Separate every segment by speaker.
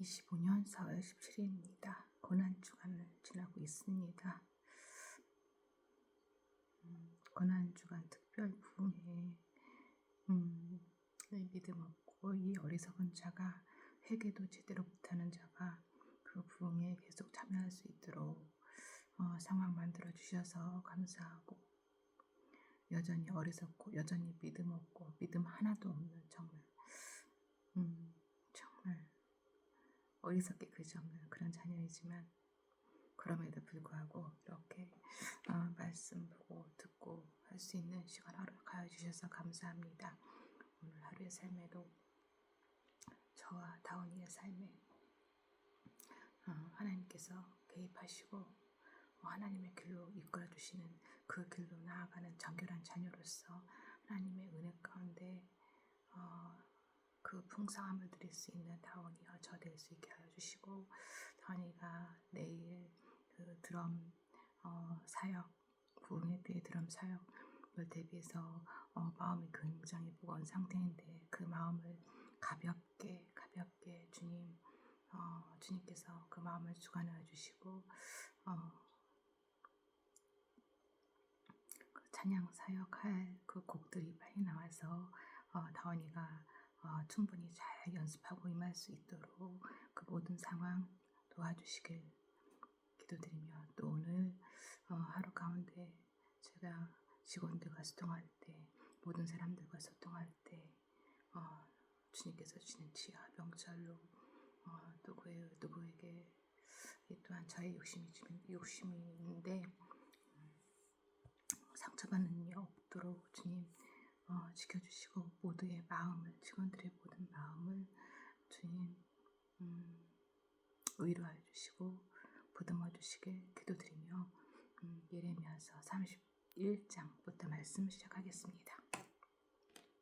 Speaker 1: 2025년 4월 17일입니다. 고난 주간을 지나고 있습니다. 음, 고난 주간 특별 부흥회 음, 믿음 없고 이 어리석은 자가 회개도 제대로 못하는 자가 그 부흥에 계속 참여할 수 있도록 어, 상황 만들어 주셔서 감사하고 여전히 어리석고 여전히 믿음 없고 믿음 하나도 없는 정말 음, 어리석게 그지없는 그런 자녀이지만 그럼에도 불구하고 이렇게 어, 말씀 보고 듣고 할 수 있는 시간 허락하여 주셔서 감사합니다. 오늘 하루의 삶에도 저와 다운이의 삶에 어, 하나님께서 개입하시고 어, 하나님의 길로 이끌어 주시는 그 길로 나아가는 정결한 자녀로서 하나님의 은혜 가운데 어, 그 풍성함을 드릴 수 있는 다원이와 저될 수 있게 하여 주시고 다원이가 내일 그 드럼 어, 사역 부흥회 때 드럼 사역을 대비해서 어, 마음이 굉장히 무거운 상태인데 그 마음을 가볍게 가볍게 주님 어, 주님께서 그 마음을 주관하여 주시고 어, 그 찬양 사역할 그 곡들이 빨리 나와서 어, 다원이가 어, 충분히 잘 연습하고 임할 수 있도록 그 모든 상황 도와주시길 기도드리며 또 오늘 어, 하루 가운데 제가 직원들과 소통할 때 모든 사람들과 소통할 때 어, 주님께서 주시는 지하 명찰로 어, 누구의, 누구에게 이 또한 저의 욕심이 욕심인데 음, 상처받는 일이 없도록 주님 어, 지켜주시고 모두의 마음을 직원들의 모든 마음을 주님 음, 위로하여 주시고 보듬어 주시길 기도드리며 음, 예레미야서 31장부터 말씀 시작하겠습니다.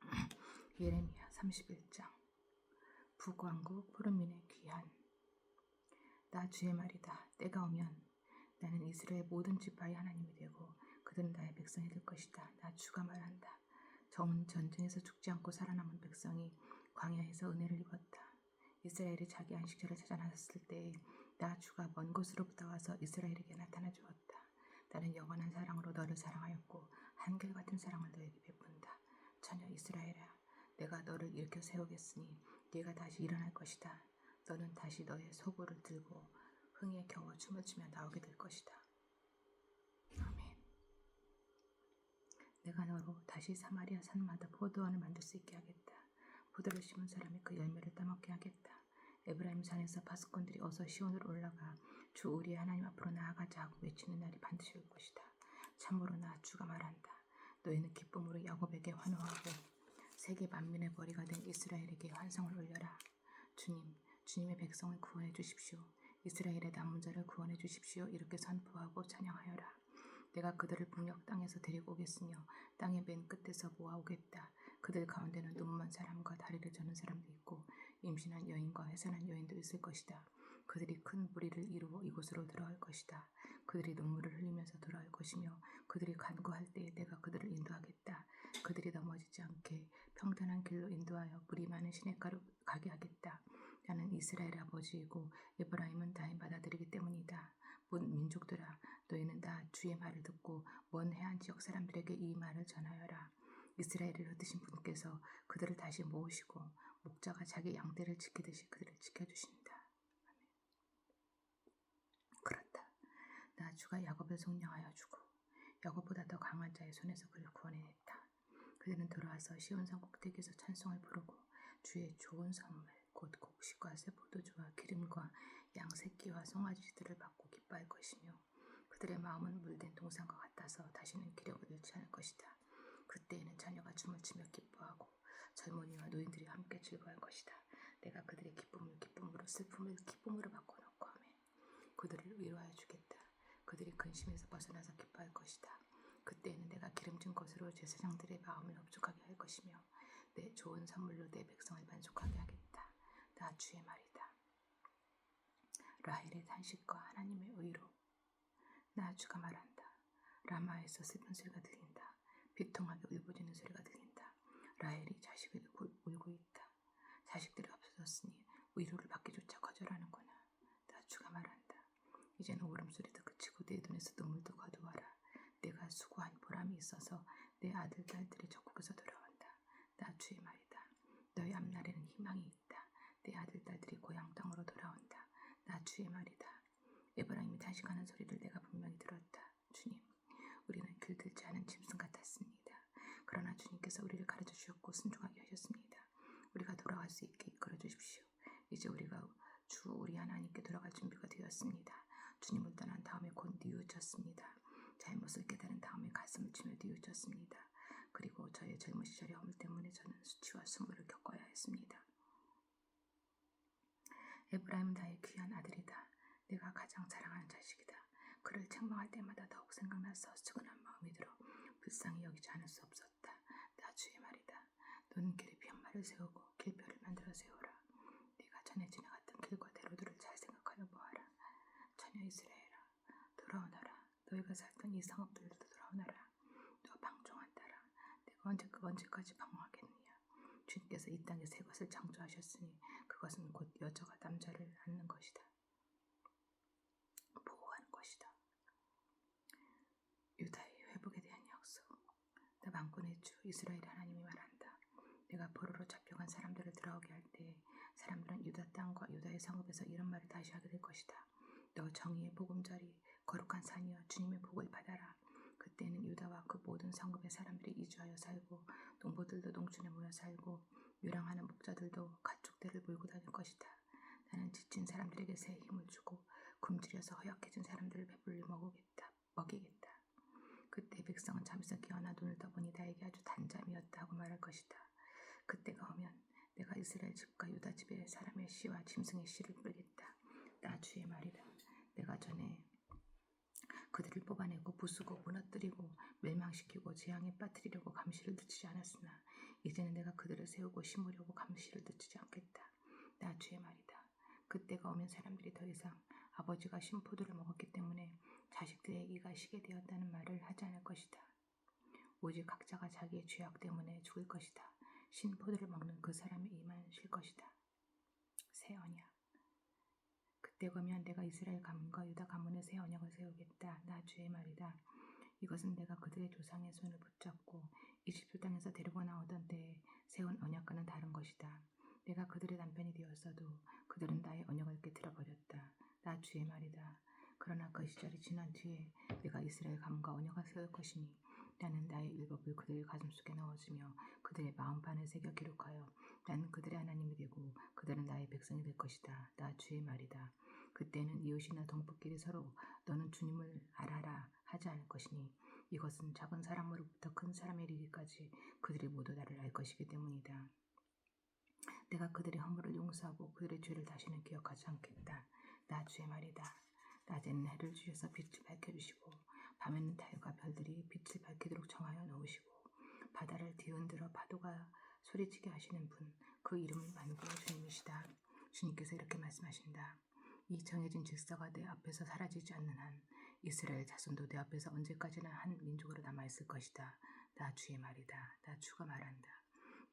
Speaker 1: 예레미야 31장. 북왕국 푸르민의 귀한. 나 주의 말이다. 때가 오면 나는 이스라엘 모든 지파의 하나님이 되고 그들은 나의 백성이 될 것이다. 나 주가 말한다 정 전쟁에서 죽지 않고 살아남은 백성이 광야에서 은혜를 입었다. 이스라엘이 자기 안식처를 찾아 나섰을 때에 나 주가 먼 곳으로부터 와서 이스라엘에게 나타나 주었다. 나는 영원한 사랑으로 너를 사랑하였고 한결같은 사랑을 너에게 베푼다. 처녀 이스라엘아, 내가 너를 일으켜 세우겠으니 네가 다시 일어날 것이다. 너는 다시 너의 소고를 들고 흥에 겨워 춤을 추며 나오게 될 것이다. 아멘. 내가 너로 다시 사마리아 산마다 포도원을 만들 수 있게 하겠다. 포도를 심은 사람이 그 열매를 따먹게 하겠다. 에브라임 산에서 파수꾼들이 어서 시온으로 올라가 주 우리의 하나님 앞으로 나아가자 하고 외치는 날이 반드시 올 것이다. 참으로 나 주가 말한다. 너희는 기쁨으로 야곱에게 환호하고 세계 만민의 거리가 된 이스라엘에게 환성을 올려라. 주님, 주님의 백성을 구원해 주십시오. 이스라엘의 남은 자를 구원해 주십시오. 이렇게 선포하고 찬양하여라. 내가 그들을 북녘 땅에서 데리고 오겠으며 땅의 맨 끝에서 모아오겠다. 그들 가운데는 눈먼 사람과 다리를 저는 사람도 있고 임신한 여인과 해산한 여인도 있을 것이다. 그들이 큰 무리를 이루어 이곳으로 들어갈 것이다. 그들이 눈물을 흘리면서 돌아올 것이며 그들이 간구할 때에 내가 그들을 인도하겠다. 그들이 넘어지지 않게 평탄한 길로 인도하여 뿌리 많은 시냇가로 가게 하겠다. 나는 이스라엘 아버지이고 에브라임은 다인 받아들이기 때문이다. 본 민족들아 너희는 다 주의 말을 듣고 먼 해안 지역 사람들에게 이 말을 전하여라. 이스라엘을 흩으신 분께서 그들을 다시 모으시고 목자가 자기 양떼를 지키듯이 그들을 지켜주신다. 그렇다. 나 주가 야곱을 속량하여 주고 야곱보다 더 강한 자의 손에서 그를 구원해냈다. 그들은 돌아와서 시온산 꼭대기에서 찬송을 부르고 주의 좋은 선물 곧 곡식과 새포도주와 기름과 양새끼와 송아지들을 받고 기뻐할 것이며 그들의 마음은 물된 동산과 같아서 다시는 기력을 잃지 않을 것이다. 그때에는 자녀가 춤을 추며 기뻐하고 젊은이와 노인들이 함께 즐거워할 것이다. 내가 그들의 기쁨을 기쁨으로 슬픔을 기쁨으로 바꿔놓고 하며 그들을 위로하여 주겠다. 그들이 근심에서 벗어나서 기뻐할 것이다. 그때에는 내가 기름진 것으로 제사장들의 마음을 흡족하게 할 것이며 내 좋은 선물로 내 백성을 만족하게 하겠다. 나 주의 말이다. 라헬의 탄식과 하나님의 의로 나 주가 말한다. 라마에서 슬픈 소리가 들린다. 비통하게 울부짖는 소리가 들린다. 라헬이 자식을 울고 있다. 자식들이 없어졌으니 위로를 받기조차 거절하는 이제는 울음소리도 그치고 내 눈에서 눈물도 거두어라. 내가 수고한 보람이 있어서 내 아들 딸들이 적국에서 돌아온다. 나 주의 말이다. 너희 앞날에는 희망이 있다. 내 아들 딸들이 고향 땅으로 돌아온다. 나 주의 말이다. 에브라임이 탄식하는 소리를 내가 분명히 들었다. 주님, 우리는 길들지 않은 짐승 같았습니다. 그러나 주님께서 우리를 가르쳐 주셨고 순종하게 하셨습니다. 우리가 돌아갈 수 있게 이끌어 주십시오. 이제 우리가 주 우리 하나님께 돌아갈 준비가 되었습니다. 주님을 떠난 다음에 곧 뉘우쳤습니다. 잘못을 깨달은 다음에 가슴을 치며 뉘우쳤습니다. 그리고 저의 젊은 시절의 허물 때문에 저는 수치와 수모를 겪어야 했습니다. 에브라임은 나의 귀한 아들이다. 내가 가장 사랑하는 자식이다. 그를 책망할 때마다 더욱 생각나서 수근한 마음이 들어 불쌍히 여기지 않을 수 없었다. 나 주의 말이다. 너는 길에 편말을 세우고 길표를 만들어 세워라. 네가 전에 지나갔던 길과 대로들을 잘 생각하여 보아라. 처녀 이스라엘아, 돌아오너라. 너희가 살던 이 성읍들도 돌아오너라. 너 방종한다라. 내가 언제 그 언제까지 방황하겠느냐. 주님께서 이 땅에 새 것을 창조하셨으니 그것은 곧 여자가 남자를 낳는 것이다. 보호하는 것이다. 유다의 회복에 대한 약속. 나 만군의 주 이스라엘 하나님이 말한다. 내가 포로로 잡혀간 사람들을 들어오게 할 때 사람들은 유다 땅과 유다의 성읍에서 이런 말을 다시 하게 될 것이다. 너 정의의 보금자리 거룩한 산이여 주님의 복을 받아라. 그때는 유다와 그 모든 성읍의 사람들이 이주하여 살고 농부들도 농촌에 모여 살고 유랑하는 목자들도 가 축대를 몰고 다닐 것이다. 나는 지친 사람들에게 새 힘을 주고 굶주려서 허약해진 사람들을 배불리 먹이겠다. 먹이겠다. 그때 백성은 잠에서 깨어나 눈을 떠보니 나에게 아주 단잠이었다 하고 말할 것이다. 그때가 오면 내가 이스라엘 집과 유다 집의 사람의 씨와 짐승의 씨를 뿌리겠다. 나 주의 말이다. 내가 전에 그들을 뽑아내고 부수고 무너뜨리고 멸망시키고 재앙에 빠뜨리려고 감시를 늦추지 않았으나 이제는 내가 그들을 세우고 심으려고 감시를 늦추지 않겠다. 나 주의 말이다. 그때가 오면 사람들이 더 이상 아버지가 신포도를 먹었기 때문에 자식들의 이가 시게 되었다는 말을 하지 않을 것이다. 오직 각자가 자기의 죄악 때문에 죽을 것이다. 신포도를 먹는 그 사람의 이만 쉴 것이다. 새 언약. 그때 가면 내가 이스라엘 가문과 유다 가문의 새 언약을 세우겠다. 나 주의 말이다. 이것은 내가 그들의 조상의 손을 붙잡고 이집트 땅에서 데리고 나오던 때에 세운 언약과는 다른 것이다. 내가 그들의 남편이 되었어도 그들은 나의 언약을 깨뜨려 버렸다. 나 주의 말이다. 그러나 그 시절이 지난 뒤에 내가 이스라엘 가문과 언약을 세울 것이니 나는 나의 율법을 그들의 가슴속에 넣어주며 그들의 마음판을 새겨 기록하여 나는 그들의 하나님이 되고 그들은 나의 백성이 될 것이다. 나 주의 말이다. 그때는 이웃이나 동포끼리 서로 너는 주님을 알아라 하지 않을 것이니 이것은 작은 사람으로부터 큰 사람에 이르기까지 그들이 모두 나를 알 것이기 때문이다. 내가 그들의 허물을 용서하고 그들의 죄를 다시는 기억하지 않겠다. 나 주의 말이다. 낮에는 해를 주셔서 빛을 밝혀주시고 밤에는 달과 별들이 빛을 밝히도록 정하여 놓으시고 바다를 뒤흔들어 파도가 소리치게 하시는 분 그 이름은 만군의 주님이시다. 주님께서 이렇게 말씀하신다. 이 정해진 질서가 내 앞에서 사라지지 않는 한 이스라엘 자손도 내 앞에서 언제까지나 한 민족으로 남아있을 것이다. 나 주의 말이다. 나 주가 말한다.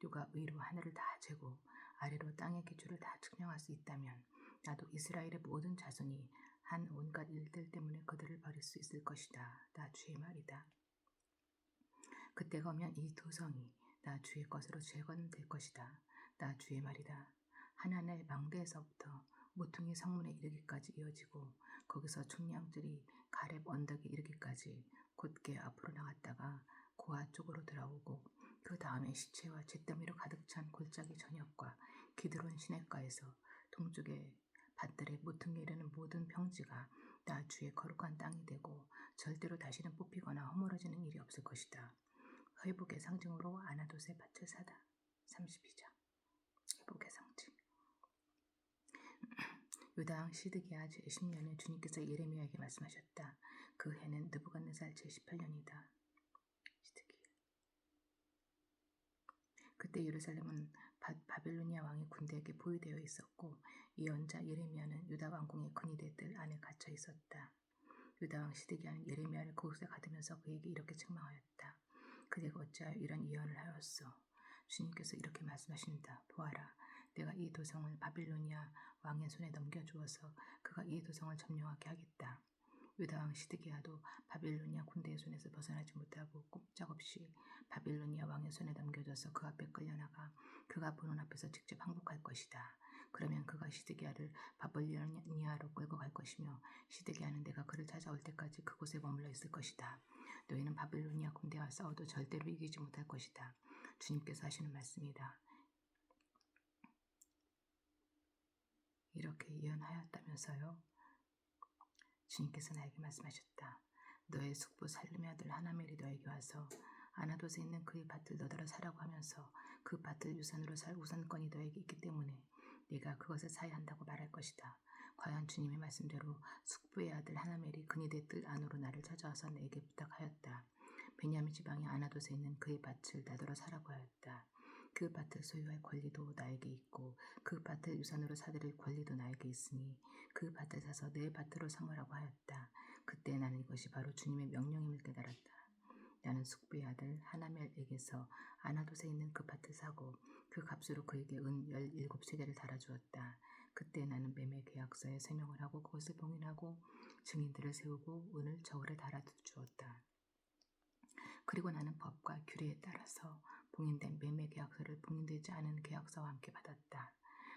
Speaker 1: 누가 위로 하늘을 다 재고 아래로 땅의 기초를 다 측량할 수 있다면 나도 이스라엘의 모든 자손이 한 온갖 일들 때문에 그들을 버릴 수 있을 것이다. 나 주의 말이다. 그때가 오면 이두 성이 나 주의 것으로 재건될 것이다. 나 주의 말이다. 하나님의 망대에서부터 모퉁이 성문에 이르기까지 이어지고 거기서 총량들이 가렙 언덕에 이르기까지 곧게 앞으로 나갔다가 고아 쪽으로 돌아오고 그 다음에 시체와 잿더미로 가득 찬 골짜기 전역과 기드론 시냇가에서 동쪽에 밭들의 모퉁이 이르는 모든 평지가 나 주의 거룩한 땅이 되고 절대로 다시는 뽑히거나 허물어지는 일이 없을 것이다. 회복의 상징으로 아나도세 밭을 사다. 32장 회복의 상징 유다왕 시드기야 제10년에 주님께서 예레미야에게 말씀하셨다. 그 해는 느부갓네살 제18년이다. 시드기야 그때 예루살렘은 바, 바빌로니아 왕의 군대에게 보유되어 있었고 이 연자 예레미야는 유다 왕궁의 근위대들 안에 갇혀 있었다. 유다 왕 시드기야는 예레미야를 그곳에 가두면서 그에게 이렇게 책망하였다. 그대가 어찌하여 이런 예언을 하였소? 주님께서 이렇게 말씀하신다. 보아라, 내가 이 도성을 바빌로니아 왕의 손에 넘겨주어서 그가 이 도성을 점령하게 하겠다. 유다 왕 시드기야도 바빌로니아 군대의 손에서 벗어나지 못하고 꼼짝없이 바빌로니아 왕의 손에 넘겨져서 그 앞에 끌려나가 그가 보는 앞에서 직접 항복할 것이다. 그러면 그가 시드기야를 바빌로니아로 끌고 갈 것이며 시드기야는 내가 그를 찾아올 때까지 그곳에 머물러 있을 것이다. 너희는 바빌로니아 군대와 싸워도 절대로 이기지 못할 것이다. 주님께서 하시는 말씀이다. 이렇게 예언하였다면서요. 주님께서 나에게 말씀하셨다. 너의 숙부 살림의 아들 하나멜이 너에게 와서 아나도에 있는 그의 밭을 너더러 사라고 하면서 그 밭을 유산으로 살 우선권이 너에게 있기 때문에 네가 그것을 사야 한다고 말할 것이다. 과연 주님의 말씀대로 숙부의 아들 하나멜이 그니대 뜰 안으로 나를 찾아와서 내게 부탁하였다. 베냐민 지방의 아나도에 있는 그의 밭을 나더러 사라고 하였다. 그 밭을 소유할 권리도 나에게 있고 그 밭을 유산으로 사들일 권리도 나에게 있으니 그 밭을 사서 내 밭으로 삼으라고 하였다. 그때 나는 이것이 바로 주님의 명령임을 깨달았다. 나는 숙부의 아들 하나멜에게서 아나도에 있는 그 밭을 사고 그 값으로 그에게 은 열일곱 세계를 달아주었다. 그때 나는 매매 계약서에 서명을 하고 그것을 봉인하고 증인들을 세우고 은을 저울에 달아주었다. 그리고 나는 법과 규례에 따라서 봉인된 매매 계약서를 봉인되지 않은 계약서와 함께 받았다.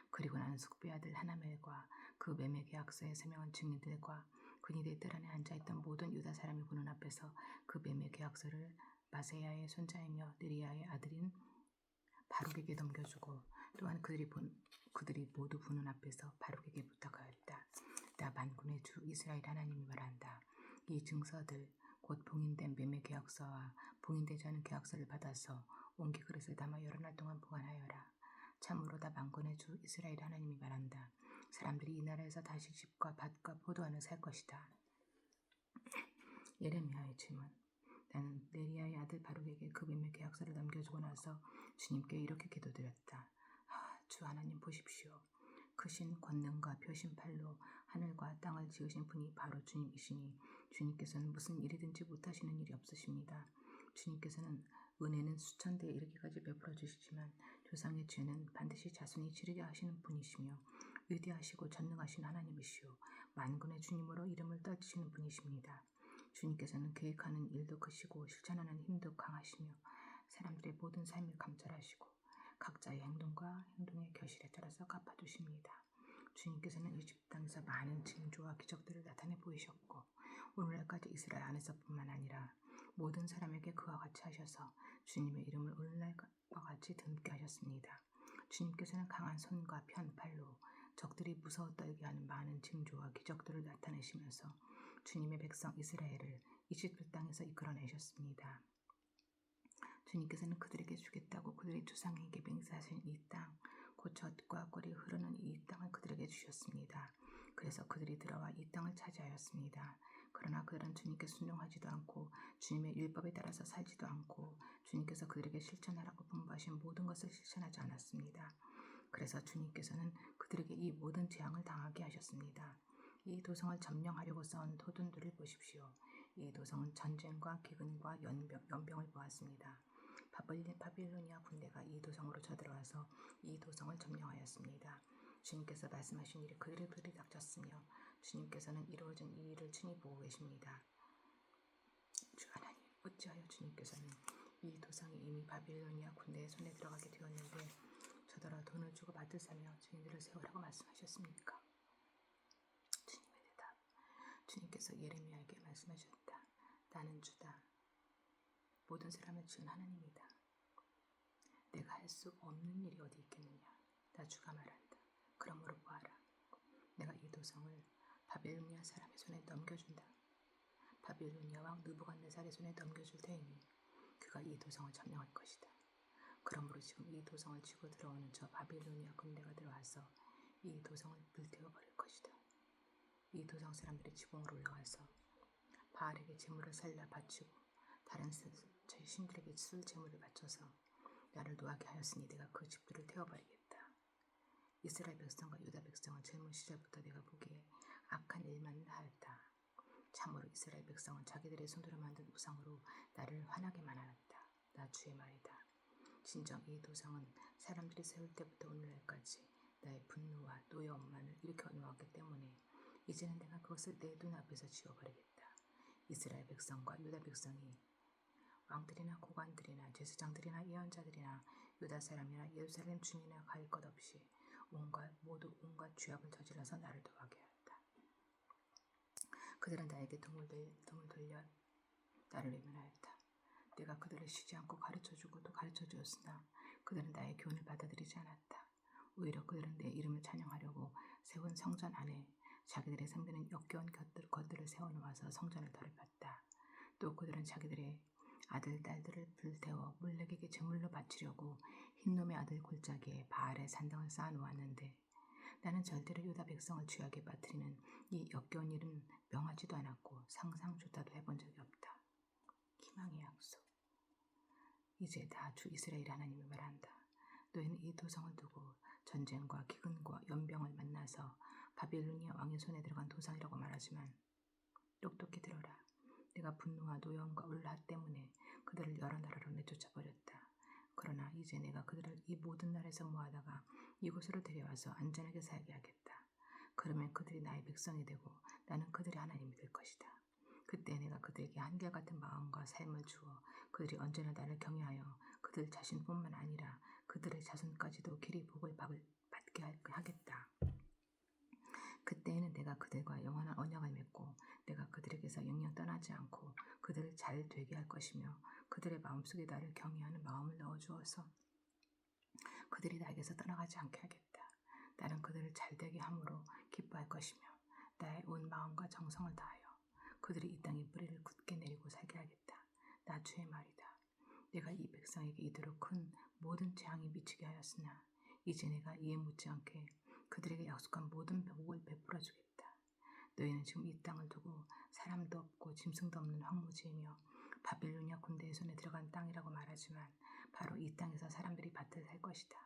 Speaker 1: 그리고 나는 숙부의 아들 하나멜과 그 매매 계약서에 서명한 증인들과 그니들 뜰 안에 앉아있던 모든 유다 사람이 보는 앞에서 그 매매 계약서를 마세야의 손자이며 느리야의 아들인 바룩에게 넘겨주고 또한 그들이 본, 그들이 모두 보는 앞에서 바룩에게 부탁하였다. 나 만군의 주 이스라엘 하나님이 말한다. 이 증서들 곧 봉인된 매매 계약서와 봉인되지 않은 계약서를 받아서 옹기 그릇을 담아 여러 날 동안 보관하여라. 참으로 다 만군의 주 이스라엘 하나님이 말한다. 사람들이 이 나라에서 다시 집과 밭과 포도원을 살 것이다. 예레미야의 질문. 나는 네리아의 아들 바룩에게 그 매매 계약서를 넘겨주고 나서 주님께 이렇게 기도드렸다. 아, 주 하나님 보십시오. 크신 권능과 표심팔로 하늘과 땅을 지으신 분이 바로 주님이시니 주님께서는 무슨 일이든지 못하시는 일이 없으십니다. 주님께서는 은혜는 수천 대에 이르기까지 베풀어 주시지만 조상의 죄는 반드시 자손이 지르게 하시는 분이시며 위대하시고 전능하신 하나님이시오 만군의 주님으로 이름을 떨치시는 분이십니다. 주님께서는 계획하는 일도 크시고 실천하는 힘도 강하시며 사람들의 모든 삶을 감찰하시고 각자의 행동과 행동의 결실에 따라서 갚아주십니다. 주님께서는 이집트 땅에서 많은 징조와 기적들을 나타내 보이셨고 오늘날까지 이스라엘 안에서뿐만 아니라 모든 사람에게 그와 같이 하셔서 주님의 이름을 오늘날과 같이 드게 하셨습니다. 주님께서는 강한 손과 편팔로 적들이 무서워 떨게 하는 많은 징조와 기적들을 나타내시면서 주님의 백성 이스라엘을 이집트 땅에서 이끌어내셨습니다. 주님께서는 그들에게 주겠다고 그들의 조상에게 맹세하신 이 땅, 곧 젖과 꿀이 흐르는 이 땅을 그들에게 주셨습니다. 그래서 그들이 들어와 이 땅을 차지하였습니다. 그러나 그들은 주님께 순종하지도 않고 주님의 율법에 따라서 살지도 않고 주님께서 그들에게 실천하라고 분부하신 모든 것을 실천하지 않았습니다. 그래서 주님께서는 그들에게 이 모든 재앙을 당하게 하셨습니다. 이 도성을 점령하려고 싸운 도둔들을 보십시오. 이 도성은 전쟁과 기근과 연병, 연병을 보았습니다. 바빌로니아 군대가 이 도성으로 쳐들어와서 이 도성을 점령하였습니다. 주님께서 말씀하신 일이 그들의 불이 닥쳤으며 주님께서는 이루어진 이 일을 친히 보고 계십니다. 주 하나님, 어찌하여 주님께서는 이 도성이 이미 바빌로니아 군대의 손에 들어가게 되었는데 저더러 돈을 주고 받으사며 주인들을 세우라고 말씀하셨습니까? 주님의 대답. 주님께서 예레미야에게 말씀하셨다. 나는 주다. 모든 사람을 지은 하나님이다. 내가 할 수 없는 일이 어디 있겠느냐. 나 주가 말한다. 그러므로 보아라. 내가 이 도성을 바빌로니아 사람의 손에 넘겨준다. 바빌로니아 왕 느부갓네살의 손에 넘겨줄 테니 그가 이 도성을 점령할 것이다. 그러므로 지금 이 도성을 치고 들어오는 저 바빌로니아 군대가 들어와서 이 도성을 불태워 버릴 것이다. 이 도성 사람들이 지붕으로 올라와서 바알에게 제물을 살라 바치고 다른 제 신들에게 술 제물을 바쳐서 나를 노하게 하였으니 내가 그 집들을 태워버리겠다. 이스라엘 백성과 유다 백성은 젊은 시절부터 내가 보기에 악한 일만 하였다. 참으로 이스라엘 백성은 자기들의 손으로 만든 우상으로 나를 화나게만 하였다. 나 주의 말이다. 진정 이 도성은 사람들이 세울 때부터 오늘날까지 나의 분노와 노여움만을 일으켜 놓았기 때문에 이제는 내가 그것을 내 눈앞에서 지워버리겠다. 이스라엘 백성과 유다 백성이 왕들이나 고관들이나 제사장들이나 예언자들이나 유다 사람이나 예루살렘 주민이나 가릴 것 없이 온갖 모두 온갖 죄악을 저질러서 나를 도하게. 그들은 나에게 등을, 등을 돌려 나를 외면하였다. 내가 그들을 쉬지 않고 가르쳐주고 또 가르쳐주었으나 그들은 나의 교훈을 받아들이지 않았다. 오히려 그들은 내 이름을 찬양하려고 세운 성전 안에 자기들의 섬기는 역겨운 것들, 것들을 세워놓아서 성전을 더럽혔다. 또 그들은 자기들의 아들, 딸들을 불태워 물렉에게 제물로 바치려고 흰놈의 아들 골짜기에 바알의 산당을 쌓아놓았는데 나는 절대로 유다 백성을 죄악에 빠뜨리는 이 역겨운 일은 명하지도 않았고 상상조차도 해본 적이 없다. 희망의 약속. 이제 다 주 이스라엘 하나님이 말한다. 너희는 이 도성을 두고 전쟁과 기근과 연병을 만나서 바빌로니아 왕의 손에 들어간 도상이라고 말하지만 똑똑히 들어라. 내가 분노와 노여움과 울라 때문에 그들을 여러 나라로 내쫓아 버렸다. 그러나 이제 내가 그들을 이 모든 나라에서 모아다가 이곳으로 데려와서 안전하게 살게 하겠다. 그러면 그들이 나의 백성이 되고 나는 그들의 하나님이 될 것이다. 그때 내가 그들에게 한결같은 마음과 삶을 주어 그들이 언제나 나를 경외하여 그들 자신뿐만 아니라 그들의 자손까지도 길이 복을 받게 하겠다. 그때에는 내가 그들과 영원한 언약을 맺고 내가 그들에게서 영영 떠나지 않고 그들을 잘 되게 할 것이며 그들의 마음속에 나를 경외하는 마음을 넣어주어서 그들이 나에게서 떠나가지 않게 하겠다. 나는 그들을 잘 되게 함으로 기뻐할 것이며 나의 온 마음과 정성을 다하여 그들이 이 땅에 뿌리를 굳게 내리고 살게 하겠다. 나 주의 말이다. 내가 이 백성에게 이토록 큰 모든 재앙이 미치게 하였으나 이제 내가 이해 묻지 않게 그들에게 약속한 모든 복을 베풀어 주겠다. 너희는 지금 이 땅을 두고 사람도 없고 짐승도 없는 황무지이며 바빌로니아 군대의 손에 들어간 땅이라고 말하지만 바로 이 땅에서 사람들이 밭을 살 것이다.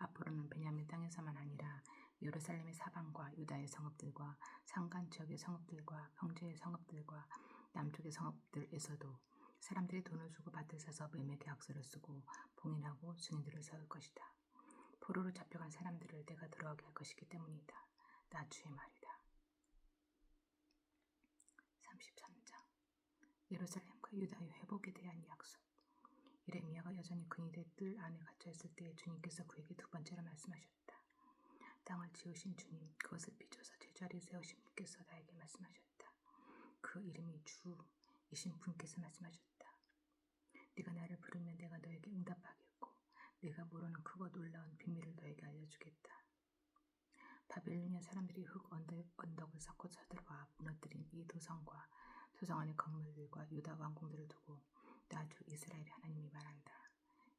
Speaker 1: 앞으로는 베냐민 땅에서만 아니라 예루살렘의 사방과 유다의 성읍들과 상간 지역의 성읍들과 평지의 성읍들과 남쪽의 성읍들에서도 사람들이 돈을 주고 밭을 사서 매매 계약서를 쓰고 봉인하고 증인들을 세울 것이다. 포로로 잡혀간 사람들을 내가 들어오게 할 것이기 때문이다. 나 주의 말이다. 33장 예루살렘과 유다의 회복에 대한 약속 예레미야가 여전히 근위대 뜰 안에 갇혀있을 때 주님께서 그에게 두 번째로 말씀하셨다. 땅을 지으신 주님, 그것을 빚어서 제자리에 세우신 분께서 나에게 말씀하셨다. 그 이름이 주이신 분께서 말씀하셨다. 네가 나를 부르면 내가 너에게 응답하겠고 네가 모르는 크고 놀라운 비밀을 너에게 알려주겠다. 바빌로니아 사람들이 흙 언덕, 언덕을 쌓고 쳐들어와 무너뜨린 이 도성과 도성 안의 건물들과 유다 왕궁들을 두고 나 주 이스라엘의 하나님이 말한다.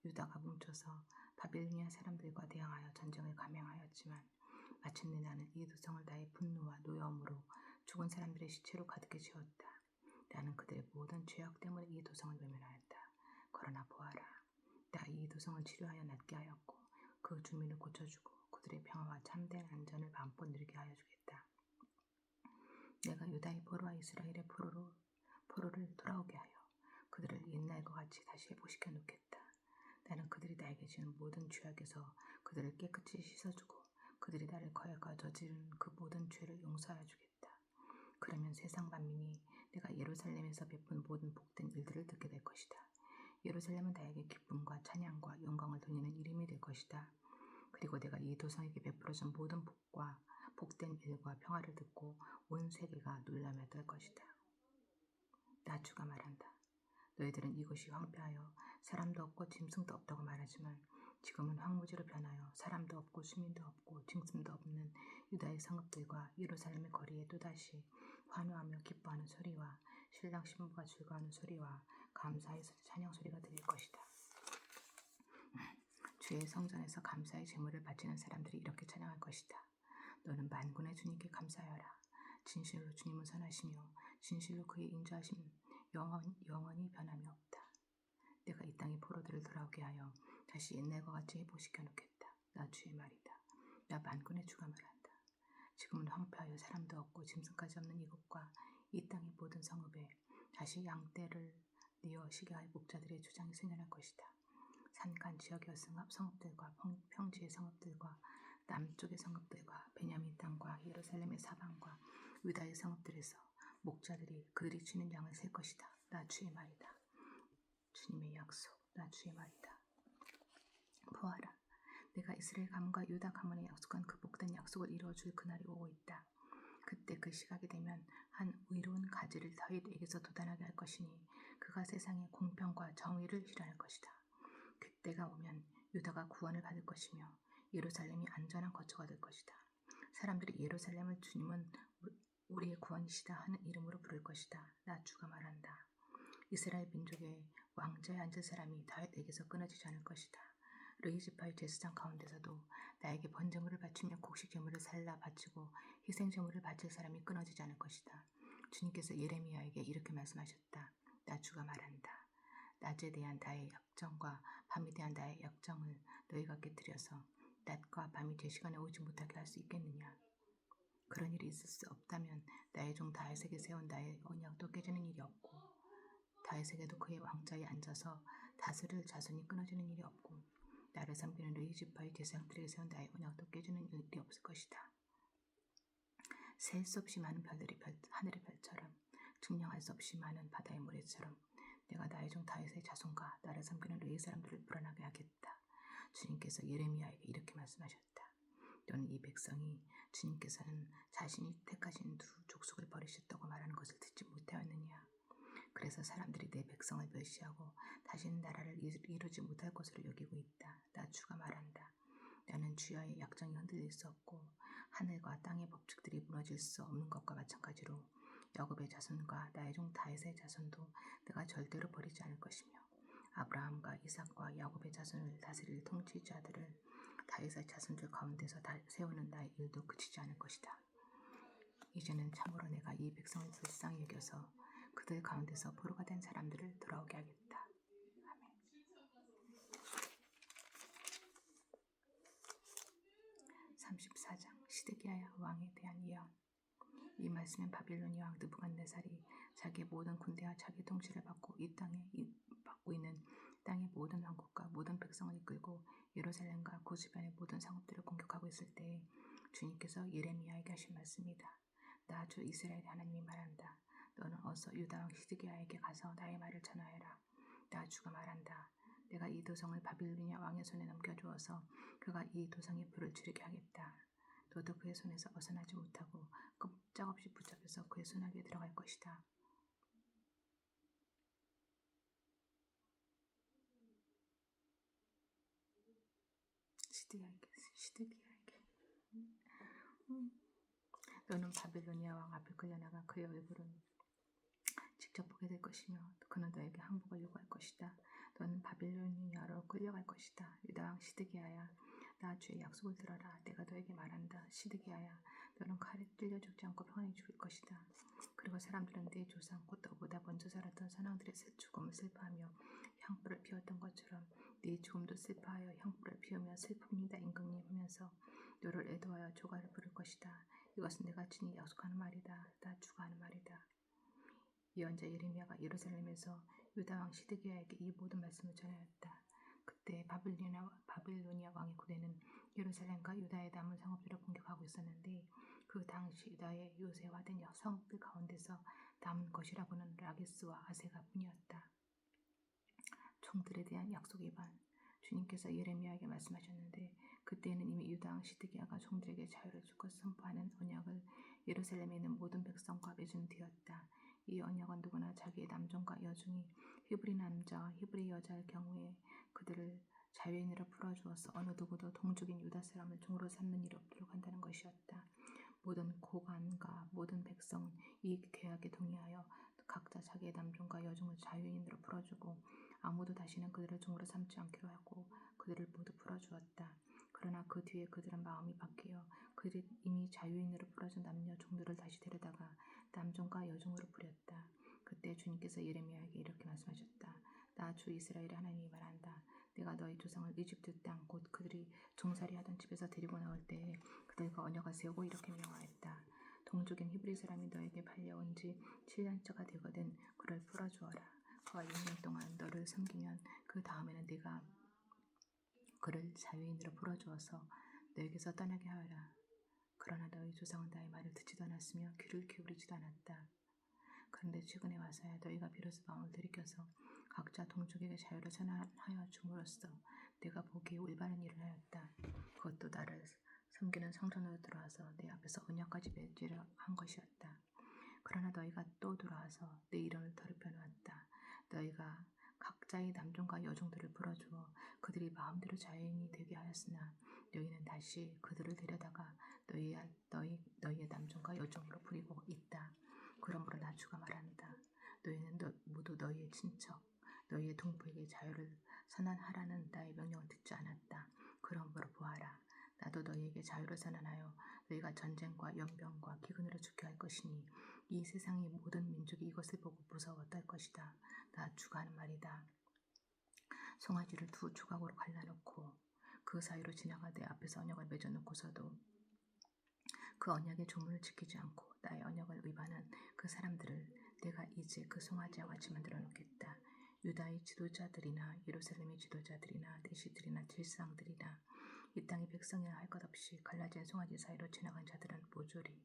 Speaker 1: 유다가 뭉쳐서 바빌로니아 사람들과 대항하여 전쟁을 감행하였지만 마침내 나는 이 도성을 나의 분노와 노여움으로 죽은 사람들의 시체로 가득히 채웠다. 나는 그들의 모든 죄악 때문에 이 도성을 외면하였다. 그러나 보아라. 나 이 도성을 치료하여 낫게 하였고 그 주민을 고쳐주고 그들의 평화와 참된 안전을 마음껏 누리게 하여 주겠다. 내가 유다의 포로와 이스라엘의 포로로, 포로를 돌아오게 하여 그들을 옛날과 같이 다시 회복시켜 놓겠다. 나는 그들이 나에게 지은 모든 죄악에서 그들을 깨끗이 씻어주고 그들이 나를 거역하 저지른 그 모든 죄를 용서하여 주겠다. 그러면 세상 만민이 내가 예루살렘에서 베푼 모든 복된 일들을 듣게 될 것이다. 예루살렘은 나에게 기쁨과 찬양과 영광을 돌리는 이름이 될 것이다. 그리고 내가 이 도성에게 베풀어준 모든 복과 복된 일과 평화를 듣고 온 세계가 놀라며 떨 것이다. 나 주가 말한다. 너희들은 이곳이 황폐하여 사람도 없고 짐승도 없다고 말하지만 지금은 황무지로 변하여 사람도 없고 주민도 없고 짐승도 없는 유다의 성읍들과 예루살렘의 거리에 또다시 환호하며 기뻐하는 소리와 신랑 신부가 즐거워하는 소리와 감사의 찬양 소리가 들릴 것이다. 주의 성전에서 감사의 제물을 바치는 사람들이 이렇게 찬양할 것이다. 너는 만군의 주님께 감사하여라. 진실로 주님은 선하시며 진실로 그의 인자하심 영원, 영원히 변함이 없다. 내가 이 땅의 포로들을 돌아오게 하여 다시 옛날과 같이 회복시켜 놓겠다. 나 주의 말이다. 나 만군의 주가 말한다. 지금은 황폐하여 사람도 없고 짐승까지 없는 이곳과 이 땅의 모든 성읍에 다시 양떼를 뉘어 시게 할 목자들의 주장이 생겨날 것이다. 산간 지역의 성읍, 성읍들과 평지의 성읍들과 남쪽의 성읍들과 베냐민 땅과 예루살렘의 사방과 유다의 성읍들에서 목자들이 그들이 주는 양을 셀 것이다. 나 주의 말이다. 주님의 약속, 나 주의 말이다. 보아라, 내가 이스라엘 가문과 유다 가문에 약속한 그 복된 약속을 이루어 줄 그날이 오고 있다. 그때 그 시각이 되면 한 의로운 가지를 다윗에게서 돋아나게 할 것이니 그가 세상에 공평과 정의를 실현할 것이다. 그때가 오면 유다가 구원을 받을 것이며 예루살렘이 안전한 거처가 될 것이다. 사람들이 예루살렘을 주님은 우리의 구원이시다 하는 이름으로 부를 것이다. 나 주가 말한다. 이스라엘 민족의 왕자에 앉을 사람이 다윗에게서 끊어지지 않을 것이다. 르이지파의 제사장 가운데서도 나에게 번제물을 바치며 곡식 제물을 살라 바치고 희생 제물을 바칠 사람이 끊어지지 않을 것이다. 주님께서 예레미야에게 이렇게 말씀하셨다. 나 주가 말한다. 낮에 대한 나의 약정과 밤에 대한 나의 약정을 너희가 깨뜨려서 낮과 밤이 제 시간에 오지 못하게 할 수 있겠느냐? 그런 일이 있을 수 없다면 나의 종 다윗에게 세운 나의 언약도 깨지는 일이 없고 다윗에게도 그의 왕자에 앉아서 다스릴 자손이 끊어지는 일이 없고 나를 섬기는 레이 지파의 제사장들에게 세운 나의 언약도 깨지는 일이 없을 것이다. 셀 수 없이 많은 별들이 별, 하늘의 별처럼 증명할 수 없이 많은 바다의 모래처럼 내가 나의 종 다윗의 자손과 나를 섬기는 레이 사람들을 불안하게 하겠다. 주님께서 예레미야에게 이렇게 말씀하셨다. 너는 이 백성이 주님께서는 자신이 택하신 두 족속을 버리셨다고 말하는 것을 듣지 못하였느냐. 그래서 사람들이 내 백성을 멸시하고 다시는 나라를 이루지 못할 것으로 여기고 있다. 나 주가 말한다. 나는 주야의 약정이 흔들릴 수 없고 하늘과 땅의 법칙들이 무너질 수 없는 것과 마찬가지로 야곱의 자손과 나의 종 다윗의 자손도 내가 절대로 버리지 않을 것이며 아브라함과 이삭과 야곱의 자손을 다스릴 통치자들을 다윗의 자손들 가운데서 다 세우는 나의 일도 그치지 않을 것이다. 이제는 참으로 내가 이 백성을 불쌍히 여겨서 그들 가운데서 포로가 된 사람들을 돌아오게 하겠다. 아멘. 34장 시드기야 왕에 대한 예언 이 말씀은 바빌로니 왕 느부갓네살이 자기의 모든 군대와 자기 통치를 받고 이 땅에 받고 있는 땅의 모든 왕국과 모든 백성을 이끌고 예루살렘과 그 주변의 모든 상업들을 공격하고 있을 때에 주님께서 예레미야에게 하신 말씀이다. 나 주 이스라엘 하나님이 말한다. 너는 어서 유다 왕 시드기야에게 가서 나의 말을 전하여라. 나 주가 말한다. 내가 이 도성을 바빌로니아 왕의 손에 넘겨주어서 그가 이 도성의 불을 지르게 하겠다. 너도 그의 손에서 벗어나지 못하고 꼼짝없이 붙잡혀서 그의 손아귀에 들어갈 것이다. 시드기야에게 시드기야에게 음. 너는 바빌로니아 왕 앞에 끌려나가 그의 얼굴은 직접 보게 될 것이며 그는 너에게 항복을 요구할 것이다. 너는 바빌로니아로 끌려갈 것이다. 유다 왕 시드기야야 나 주의 약속을 들어라. 내가 너에게 말한다. 시드기야야 너는 칼에 찔려 죽지 않고 평안히 죽을 것이다. 그리고 사람들은 네 조상 곧 너보다 먼저 살았던 선왕들의 죽음을 슬퍼하며 향불을 피웠던 것처럼 네 죽음도 슬퍼하여 향불을 피우며 슬픕니다 임금님 하면서 너를 애도하여 조가를 부를 것이다. 이것은 내가 친히 약속하는 말이다. 나 주가 하는 말이다. 예언자 예레미야가 예루살렘에서 유다 왕 시드기야에게 이 모든 말씀을 전하였다. 그때 바빌로니아, 바빌로니아 왕의 군대는 예루살렘과 유다의 남은 성읍들을 공격하고 있었는데 그 당시 유다의 요새화된 성읍들 가운데서 남은 것이라고는 라게스와 아세가 뿐이었다. 총들에 대한 약속 위반 주님께서 예레미야에게 말씀하셨는데 그때는 이미 왕 시드기야가 종들에게 자유를 주고 선포하는 언약을 예루살렘에 있는 모든 백성과 맺은 뒤였다. 이 언약은 누구나 자기의 남종과 여종이 히브리 남자와 히브리 여자일 경우에 그들을 자유인으로 풀어주어서 어느 누구도 동족인 유다 사람을 종으로 삼는 일이 없도록 한다는 것이었다. 모든 고관과 모든 백성은 이 계약에 동의하여 각자 자기의 남종과 여종을 자유인으로 풀어주고 아무도 다시는 그들을 종으로 삼지 않기로 하고 그들을 모두 풀어주었다. 그러나 그 뒤에 그들은 마음이 바뀌어 그들이 이미 자유인으로 풀어준 남녀 종들을 다시 데려다가 남종과 여종으로 부렸다. 그때 주님께서 예레미야에게 이렇게 말씀하셨다. 나 주 이스라엘의 하나님이 말한다. 내가 너희 조상을 이집트 땅 곧 그들이 종살이 하던 집에서 데리고 나올 때에 그들과 언약을 세우고 이렇게 명하였다. 동족인 히브리 사람이 너에게 팔려온 지 7년째가 되거든 그를 풀어주어라. 그가 6년 동안 너를 섬기면 그 다음에는 네가 그를 자유인으로 풀어주어서 너에게서 떠나게 하여라. 그러나 너희 조상은 나의 말을 듣지도 않았으며 귀를 기울이지도 않았다. 그런데 최근에 와서야 너희가 비로소 마음을 들이켜서 각자 동족에게 자유를 선언하여 줌으로써 내가 보기에 올바른 일을 하였다. 그것도 나를 섬기는 성전으로 들어와서 내 앞에서 언약까지 맺으려 한 것이었다. 그러나 너희가 또 돌아와서 내 이름을 더럽혀 놓았다. 너희가 각자의 남종과 여종들을 불어주어 그들이 마음대로 자유인이 되게 하였으나 너희는 다시 그들을 데려다가 너희, 너희, 너희의 남종과 여종으로 부리고 있다. 그러므로 나 주가 말한다. 너희는 너, 모두 너희의 친척, 너희의 동포에게 자유를 선언하라는 나의 명령을 듣지 않았다. 그러므로 보아라. 나도 너희에게 자유를 선언하여 너희가 전쟁과 연병과 기근으로 죽게 할 것이니 이 세상의 모든 민족이 이것을 보고 무서워 떨 것이다. 나 주가 하는 말이다. 송아지를 두 조각으로 갈라놓고 그 사이로 지나가 내 앞에서 언약을 맺어놓고서도 그 언약의 조문을 지키지 않고 나의 언약을 위반한 그 사람들을 내가 이제 그 송아지와 같이 만들어 놓겠다. 유다의 지도자들이나 예루살렘의 지도자들이나 대시들이나 딜상들이나 이 땅의 백성이나 할것 없이 갈라진 송아지 사이로 지나간 자들은 모조리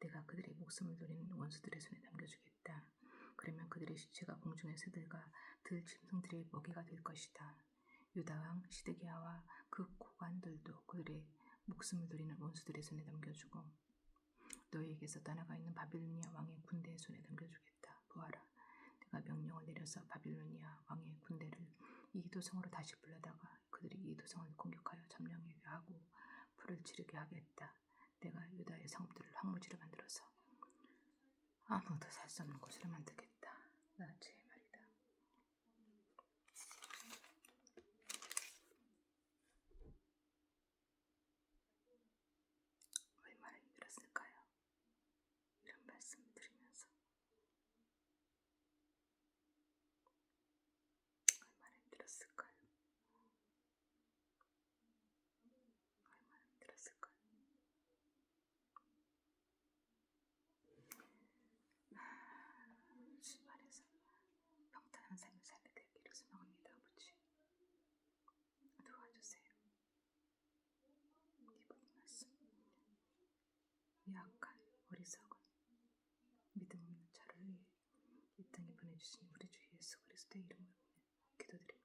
Speaker 1: 내가 그들의 목숨을 노리는 원수들의 손에 남겨주겠다. 그러면 그들의 시체가 공중의 새들과 들 짐승들의 먹이가 될 것이다. 유다왕 시드기야와 그 고관들도 그들의 목숨을 노리는 원수들의 손에 남겨주고 너희에게서 떠나가 있는 바빌로니아 왕의 군대의 손에 남겨주겠다. 보아라. 내가 명령을 내려서 바빌로니아 왕의 군대를 이 도성으로 다시 불러다가 그들이 이 도성을 공격하여 점령하게 하고 불을 지르게 하겠다. 내가 유다의 성읍들을 황무지로 만들어서 아무도 살 수 없는 곳으로 만들겠다. 나제 말이다. 얼마나 힘들었을까요? 이런 말씀을 드리면서 얼마나 힘들었을까요? 얼마나 힘들었을까요? 주말에서 평탄한 삶을 살게 되기를 소망합니다, 아버지. 도와주세요. 이번 말씀. 약한 어리석은 믿음 없는 자를 위